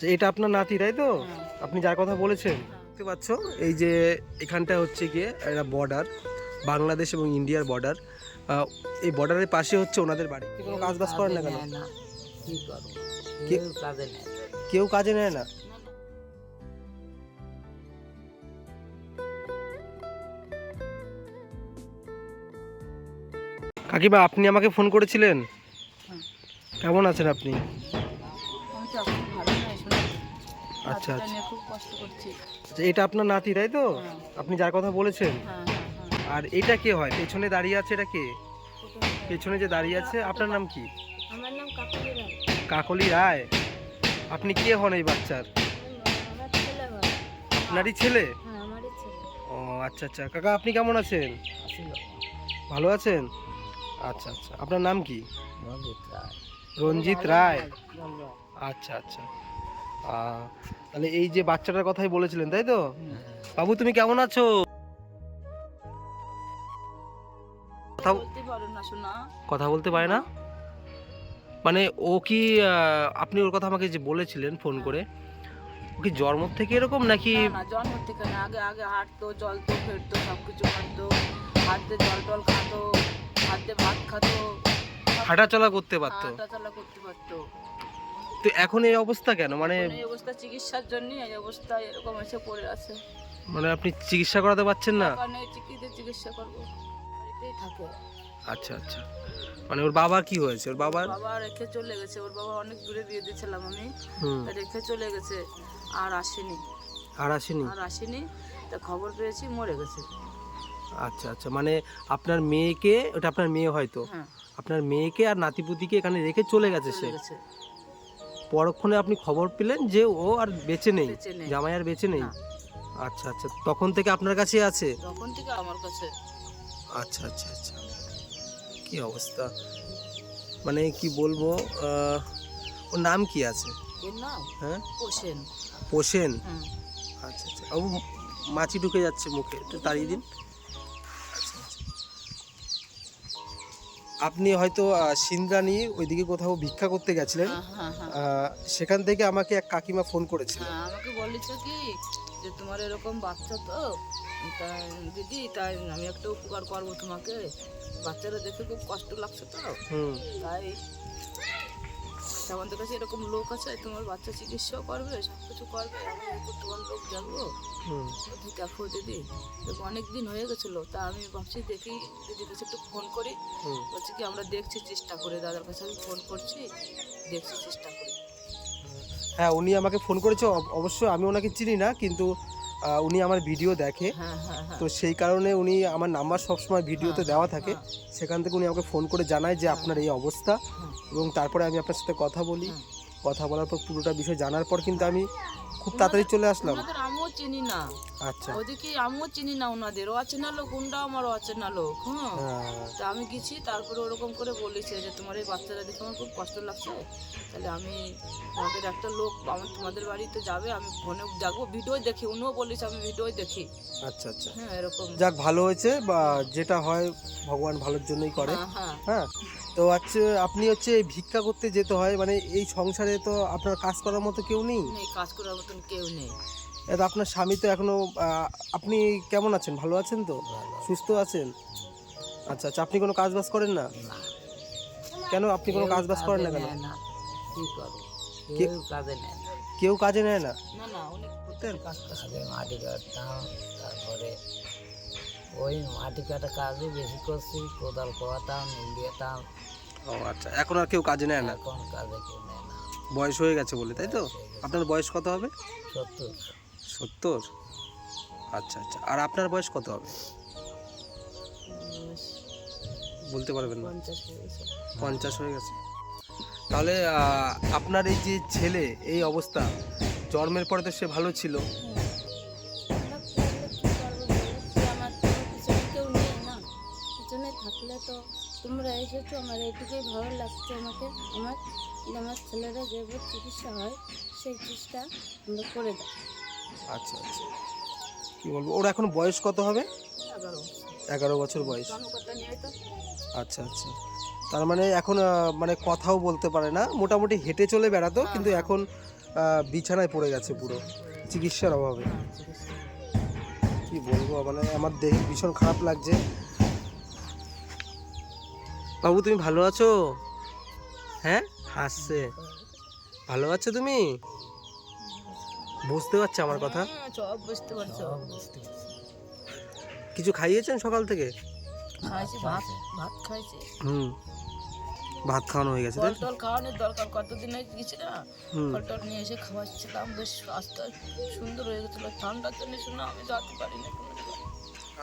আচ্ছা এটা আপনার নাতি তাই তো? হ্যাঁ। আপনি যার কথা বলেছেন। দেখতে পাচ্ছ এই যে এখানটা হচ্ছে গিয়ে একটা বর্ডার বাংলাদেশ এবং ইন্ডিয়ার বর্ডার এই বর্ডারের পাশে হচ্ছে ওনাদের বাড়ি। কোনো কাজ বাজ করেন না কেন? না কি করব? কেউ কাজে নেয় না। কেউ কাজে নেয় না? না, না। কাকিমা আপনি আমাকে ফোন করেছিলেন? কেমন আছেন আপনি? আচ্ছা আচ্ছা। নিয়ে খুব কষ্ট করছি। আচ্ছা, এটা আপনার নাতি তাই তো? হ্যাঁ। আপনি যার কথা বলেছেন? হ্যাঁ হ্যাঁ আর এটা কে হয়? পেছনে দাঁড়িয়ে আছে এটা কে? পেছনে যে দাঁড়িয়ে আছে আপনার নাম কি? আমার নাম কাকুলি রায়। কাকলি রায়। আপনি কে হন এই বাচ্চার? আমার ছেলে আপনারই ছেলে? হ্যাঁ আমারই ছেলে। ও আচ্ছা আচ্ছা। কাকা আপনি কেমন আছেন? ভালো আছেন? আচ্ছা আচ্ছা। আপনার নাম কি? রঞ্জিত রায়। রঞ্জিত রায়। আচ্ছা আচ্ছা। তাহলে এই যে বাচ্চাটার কথাই বলেছিলেন তাই তো? বাবু তুমি কেমন আছো? কথা বলতে পারো না শোনা। কথা বলতে পারে না? মানে ও কি আপনি ওর কথা আমাকে যে বলেছিলেন ফোন করে ও কি জন্ম থেকে এরকম নাকি? জন্ম থেকে না আগে আগে হাঁটতো চলতো ফেরতো সবকিছু করতো। হাতে জল টল খাতো হাতে ভাত খাতো। হাঁটাচলা করতে পারতো। হাঁটা চলা করতে পারতো। তো এখন এই অবস্থা কেন? মানে এই অবস্থা চিকিৎসার জন্য এই অবস্থা এরকম এসে পড়ে আছে। মানে আপনি চিকিৎসা করাতে পারছেন না? কারণে চিকিৎসা চিকিৎসা করব। বাড়িতেই থাকে আচ্ছা আচ্ছা। মানে ওর বাবা কি হয়েছে? ওর বাবার? বাবা রেখে চলে গেছে। ওর বাবা অনেক দূরে দিয়ে দিয়েছিলাম আমি। রেখে চলে গেছে। আর আসেনি। আর আসেনি? আর আসেনি। তা খবর পেয়েছি মরে গেছে। আচ্ছা আচ্ছা। মানে আপনার মেয়েকে ওটা আপনার মেয়ে হয়তো? হ্যাঁ। আপনার মেয়েকে আর নাতিপুতিকে এখানে রেখে চলে গেছে সে? চলে গেছে। পরক্ষণে আপনি খবর পেলেন যে ও আর বেঁচে নেই বেঁচে নেই। জামাই আর বেঁচে নেই? না। আচ্ছা আচ্ছা তখন থেকে আপনার কাছে আছে? তখন থেকে আমার কাছে। আচ্ছা আচ্ছা আচ্ছা। কি অবস্থা? মানে কি বলব আহ, ওর নাম কি আছে? এর নাম? হ্যাঁ? পোষেন। পোষেন? হ্যাঁ। আচ্ছা আচ্ছা। ও মাছি ঢুকে যাচ্ছে মুখে একটু তাড়িয়ে দিন। আপনি হয়তো সিন্দ্রানি ওইদিকে কোথাও ভিক্ষা করতে গেছিলেন। হ্যাঁ হ্যাঁ হ্যাঁ। সেখান থেকে আমাকে এক কাকিমা ফোন করেছিল। আমাকে বলেছে কি যে তোমার এরকম বাচ্চা তো তাই দিদি তাই আমি একটা উপকার করব তোমাকে। বাচ্চারা দেখে খুব কষ্ট লাগছে তো। তাই আমাদের কাছে এরকম লোক আছে তোমার বাচ্চা চিকিৎসাও করবে সব কিছু করবে। আমি তোমার লোক জানব? হুম। বলছি, দেখো দিদি দেখো অনেক দিন হয়ে গেছিল। তা আমি ভাবছি দেখি দিদির কাছে একটু ফোন করি। বলছি কি আমরা দেখছি চেষ্টা করে দাদার কাছে আমি ফোন করছি দেখছি চেষ্টা করি। হ্যাঁ উনি আমাকে ফোন করেছে অব- অবশ্যই আমি ওনাকে চিনি না কিন্তু উনি আমার ভিডিও দেখে। হ্যাঁ হ্যাঁ হ্যাঁ। তো সেই কারণে উনি আমার নাম্বার সবসময় ভিডিওতে দেওয়া থাকে। সেখান থেকে উনি আমাকে ফোন করে জানায় যে আপনার এই অবস্থা। এবং তারপরে আমি আপনার সাথে কথা বলি। কথা বলার পর পুরোটা বিষয় জানার পর কিন্তু আমি খুব তাড়াতাড়ি চলে আসলাম। ওনাদের আমিও চিনি না। আচ্ছা। ওদিকে আমিও চিনি না ওনাদের ও অচেনা লোক উন্ডা আমার অচেনা লোক হ্যাঁ হ্যাঁ, তা আমি গেছি তারপরে ওরকম করে বলেছে যে তোমার এই বাচ্চারা দেখে আমার খুব কষ্ট লাগছে। তাহলে আমি আমাদের একটা লোক আমার তোমাদের বাড়িতে যাবে আমি ফোনে দেখব ভিডিও দেখি। উনিও বলেছে আমি ভিডিও দেখি। আচ্ছা আচ্ছা। হ্যাঁ এরকম। যাক ভালো হয়েছে বা যেটা হয় ভগবান ভালোর জন্যই করে। হ্যাঁ হ্যাঁ। হ্যাঁ। তো হচ্ছে আপনি হচ্ছে ভিক্ষা করতে যেতে হয় মানে এই সংসারে তো আপনার কাজ করার মতো কেউ নেই? কাজ করার মতন কেউ নেই। এটা আপনার স্বামী তো এখনও আপনি কেমন আছেন? ভালো আছেন তো? সুস্থ আছেন? আচ্ছা আচ্ছা আপনি কোনো কাজ বাজ করেন না? কেন আপনি কোনো কাজ বাজ করেন না কেন? কেউ কাজে নেয় না। কেউ কাজে নেয় না? না না উনি করতেন কাজ আগে মাটি কাটতাম তারপরে ওই মাটি কাটা কাজই বেশি করছি কোদাল কোয়াতাম দিতাম ও আচ্ছা এখন আর কেউ কাজে নেয় না? এখন কাজে কেউ নেয় না। বয়স হয়ে গেছে বলে তাই তো? আপনার বয়স কত হবে? সত্তর। সত্তর? আচ্ছা আচ্ছা। আর আপনার বয়স কত হবে? বলতে পারবেন না। পঞ্চাশ হয়ে গেছে। পঞ্চাশ হয়ে গেছে। তাহলে আপনার এই যে ছেলে এই অবস্থা জন্মের পরে তো সে ভালো ছিল। তোমরা এসেছ আমার এইটুকুই ভালো লাগছে আমাকে। আমার আমার ছেলেরা যেভাবে চিকিৎসা হয় সেই চিকিৎসা আমরা করে দাও। আচ্ছা আচ্ছা। কি বলব? ওর এখন বয়স কত হবে? এগারো বছর। বয়স। আচ্ছা আচ্ছা। তার মানে এখন মানে কথাও বলতে পারে না। মোটামুটি হেঁটে চলে বেড়াতো হ্যাঁ, কিন্তু হ্যাঁ। এখন বিছানায় পড়ে গেছে পুরো। চিকিৎসার অভাবে। হ্যাঁ, কি বলব? মানে আমার দেখে ভীষণ খারাপ লাগছে। বাবু তুমি ভালো আছো? হ্যাঁ হাসছে ভালো আছো তুমি? বুঝতে পারছ আমার কথা। হ্যাঁ, সব বুঝতে পারছ। কিছু খাইয়েছেন সকাল থেকে? খাইছি ভাত ভাত খাইছি। হুম ভাত খাওয়ানো হয়ে গেছে ফল টল খাওয়ানোর দরকার কতদিন আগে গেছি না। ফল টল নিয়ে এসে খাওয়াচ্ছিলাম বেশ স্বাস্থ্য সুন্দর হয়ে গেছিল। ঠান্ডার জন্য শুনে আমি যেতে পারি না।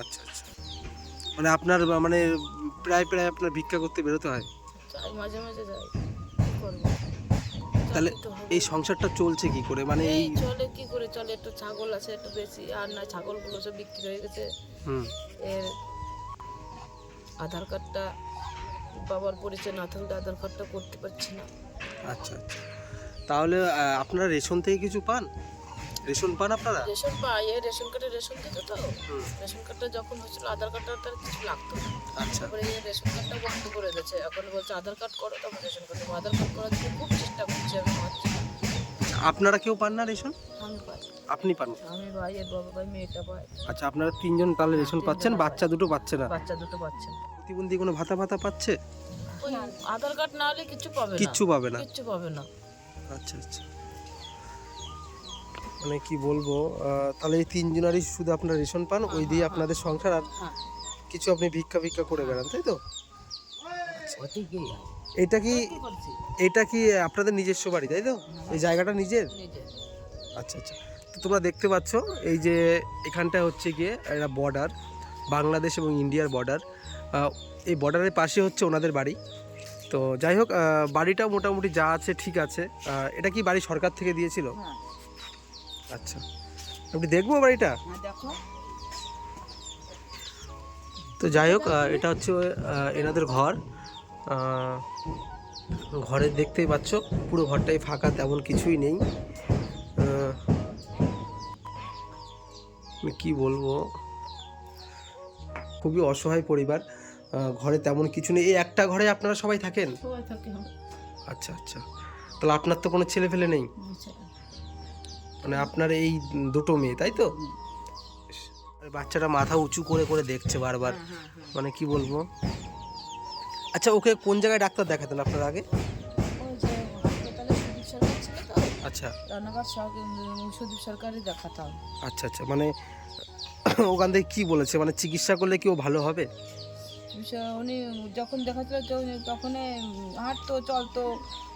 আচ্ছা আচ্ছা। মানে আপনার মানে প্রায় প্রায় আপনার ভিক্ষা করতে বেরোতে হয়? যাই মাঝে মাঝে যাই। কি করব? তাহলে এই সংসারটা চলছে কি করে? মানে এই এই চলে কি করে? চলে একটু ছাগল আছে একটু বেশি আর না ছাগলগুলো সব বিক্রি হয়ে গেছে। হুম। এর আধার কার্ডটা বাবার পরিচয় না থাকলে আধার কার্ডটা করতে পারছি না। আচ্ছা আচ্ছা। তাহলে আহ, আপনারা রেশন থেকে কিছু পান? রেশন পান আপনারা? রেশন পাই এই রেশন কার্ডে রেশন দিত তো। রেশন কার্ডটা যখন হচ্ছিল আধার কার্ডটা তার কিছু লাগতো। আচ্ছা। তারপরে এই রেশন কার্ডটা বন্ধ করে দিয়েছে। এখন বলছে আধার কার্ড করো তারপর রেশন কার্ড। আধার কার্ড করার জন্য খুব চেষ্টা করছি আমি পাচ্ছি আপনারা কেউ পান না রেশন? আমি পাই আপনি পান আমি ভাই এর বাবা ভাই মেয়েটা পাই। আচ্ছা আপনারা তিনজন তাহলে রেশন পাচ্ছেন বাচ্চা দুটো পাচ্ছে না? বাচ্চা দুটো পাচ্ছে প্রতিবন্ধী কোনো ভাতা ভাতা পাচ্ছে? আধার কার্ড না হলে কিছু পাবে না। কিচ্ছু পাবে না? কিচ্ছু পাবে না। আচ্ছা আচ্ছা। মানে কি বলব তাহলে এই তিনজনারই শুধু আপনার রেশন পান ওই দিয়ে আপনাদের সংসার আর হ্যাঁ। কিছু আপনি ভিক্ষা ভিক্ষা করে বেড়ান তাই তো? কি এটা কি এটা কি আপনাদের নিজস্ব বাড়ি তাই তো? এই জায়গাটা নিজের? আচ্ছা আচ্ছা। তো তোমরা দেখতে পাচ্ছ এই যে এখানটা হচ্ছে গিয়ে একটা বর্ডার বাংলাদেশ এবং ইন্ডিয়ার বর্ডার এই বর্ডারের পাশে হচ্ছে ওনাদের বাড়ি। তো যাই হোক বাড়িটা মোটামুটি যা আছে ঠিক আছে। এটা কি বাড়ি সরকার থেকে দিয়েছিল? হ্যাঁ। আচ্ছা। আপনি দেখব বাড়িটা? হ্যাঁ তো যাই হোক এটা হচ্ছে এনাদের ঘর। ঘরে দেখতেই পাচ্ছ পুরো ঘরটাই ফাঁকা তেমন কিছুই নেই। কি বলব? খুবই অসহায় পরিবার। ঘরে তেমন কিছু নেই। এই একটা ঘরে আপনারা সবাই থাকেন? হ্যাঁ। আচ্ছা আচ্ছা। তাহলে আপনার তো কোনো ছেলে ফেলে নেই। মানে আপনার এই দুটো মেয়ে তাই তো? বাচ্চাটা মাথা উঁচু করে করে দেখছে বারবার। হ্যাঁ, হ্যাঁ, হ্যাঁ। মানে কি বলব? আচ্ছা ওকে কোন জায়গায় ডাক্তার দেখাতেন আপনার আগে? আচ্ছা। রানাঘাট সুদীপ সরকারই দেখাতাম। আচ্ছা আচ্ছা। মানে ওখান থেকে কি বলেছে? মানে চিকিৎসা করলে কি ও ভালো হবে? উনি যখন দেখাচ্ছিল তখন- তখন হাঁটতো চলতো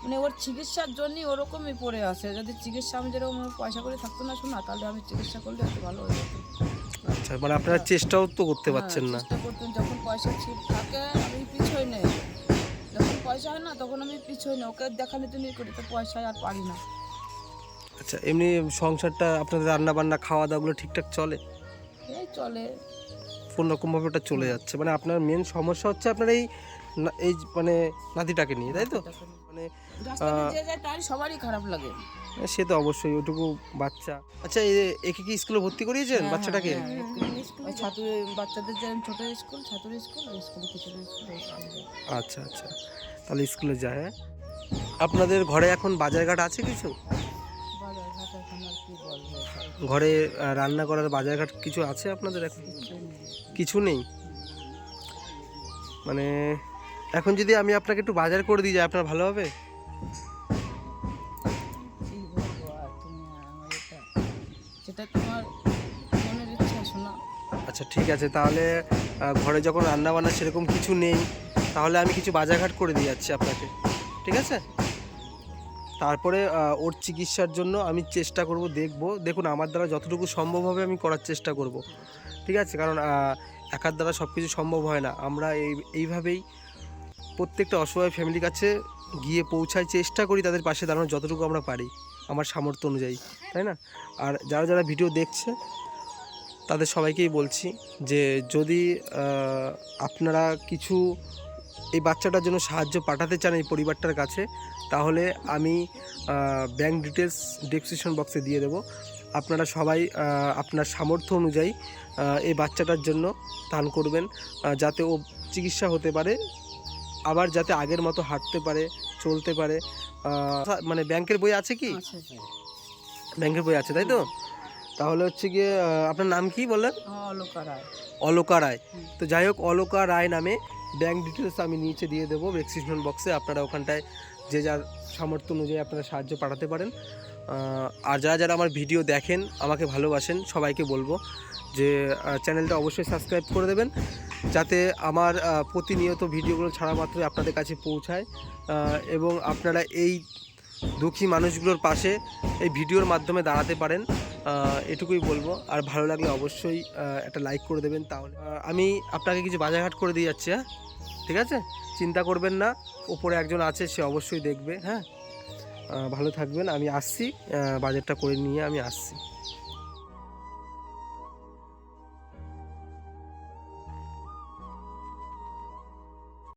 মানে ওর চিকিৎসার জন্যই ওরকমই পড়ে আসে যদি চিকিৎসা আমি যেরকম পয়সা করে থাকতো না শোনা তাহলে আমি চিকিৎসা করলে একটু ভালো হয়ে যেত আচ্ছা মানে আপনারা চেষ্টাও তো করতে পারছেন হ্যাঁ, না। চেষ্টা করতেন যখন পয়সা ছিল থাকে আমি পিছোই নেই। যখন পয়সা হয় না তখন আমি পিছোই না ওকে দেখালে তুমি করি তো পয়সায় আর পারি না। আচ্ছা এমনি সংসারটা আপনাদের রান্না বান্না খাওয়া দাওয়াগুলো ঠিকঠাক চলে? এই চলে। কোন রকম ভাবে ওটা চলে যাচ্ছে। মানে আপনার মেন সমস্যা হচ্ছে আপনার এই না- এই মানে নাতিটাকে নিয়ে তাই তো? মানে রাস্তায় যে যায় তাই সবারই খারাপ লাগে। সে তো অবশ্যই ওটুকু বাচ্চা। আচ্ছা এ- একে কি স্কুলে ভর্তি করিয়েছেন হ্যাঁ, বাচ্চাটাকে? ছাত্র বাচ্চাদের যে ছোট স্কুল ছাত্র স্কুল স্কুলে কিছু স্কুল ওই স্কুলে যায়। আচ্ছা আচ্ছা। তাহলে স্কুলে যায় হ্যাঁ? আপনাদের ঘরে এখন বাজারঘাট আছে কিছু? ঘরে রান্না করার বাজারঘাট কিছু আছে আপনাদের এখন। কিছু নেই। মানে এখন যদি আমি আপনাকে একটু বাজার করে দিয়ে যাই আপনার ভালো হবে? আচ্ছা ঠিক আছে। তাহলে ঘরে যখন রান্না বান্না সেরকম কিছু নেই তাহলে আমি কিছু বাজারঘাট করে দিয়ে যাচ্ছি আপনাকে। ঠিক আছে? তারপরে ওর চিকিৎসার জন্য আমি চেষ্টা করব দেখব। দেখুন, আমার দ্বারা যতটুকু সম্ভব হবে আমি করার চেষ্টা করব। ঠিক আছে? কারণ একার দ্বারা সব কিছু সম্ভব হয় না। আমরা এই, এইভাবেই প্রত্যেকটা অসহায় ফ্যামিলির কাছে গিয়ে পৌঁছায় চেষ্টা করি তাদের পাশে দাঁড়ানোর যতটুকু আমরা পারি, আমার সামর্থ্য অনুযায়ী। তাই না? আর যারা যারা ভিডিও দেখছে, তাদের সবাইকেই বলছি যে, যদি আপনারা কিছু এই বাচ্চাটার জন্য সাহায্য পাঠাতে চান এই পরিবারটার কাছে তাহলে আমি ব্যাংক ডিটেলস ডেসক্রিপশন বক্সে দিয়ে দেবো। আপনারা সবাই আপনার সামর্থ্য অনুযায়ী এই বাচ্চাটার জন্য দান করবেন যাতে ও চিকিৎসা হতে পারে আবার যাতে আগের মতো হাঁটতে পারে চলতে পারে মানে ব্যাংকের বই আছে কি? ব্যাংকের বই আছে তাই তো? তাহলে হচ্ছে গিয়ে আপনার নাম কি বললেন? অলকা রায়। অলকা রায়। তো যাই হোক অলকা রায় নামে ব্যাংক ডিটেলস আমি নিচে দিয়ে দেবো রেক্সিশন বক্সে আপনারা ওখানটায় যে যার সামর্থ্য অনুযায়ী আপনারা সাহায্য পাঠাতে পারেন। আর যারা যারা আমার ভিডিও দেখেন, আমাকে ভালোবাসেন, সবাইকে বলব যে চ্যানেলটা অবশ্যই সাবস্ক্রাইব করে দেবেন, যাতে আমার প্রতিনিয়ত ভিডিওগুলো ছাড়া মাত্রই আপনাদের কাছে পৌঁছায়। এবং আপনারা এই দুঃখী মানুষগুলোর পাশে এই ভিডিওর মাধ্যমে দাঁড়াতে পারেন। এটুকুই বলব। আর ভালো লাগলে অবশ্যই একটা লাইক করে দেবেন তাহলে। আমি আপনাকে কিছু বাজারঘাট করে দিয়ে যাচ্ছি হ্যাঁ? ঠিক আছে? চিন্তা করবেন না, ওপরে একজন আছে, সে অবশ্যই দেখবে হ্যাঁ? ভালো থাকবেন, আমি আসছি বাজারটা করে নিয়ে আমি আসছি।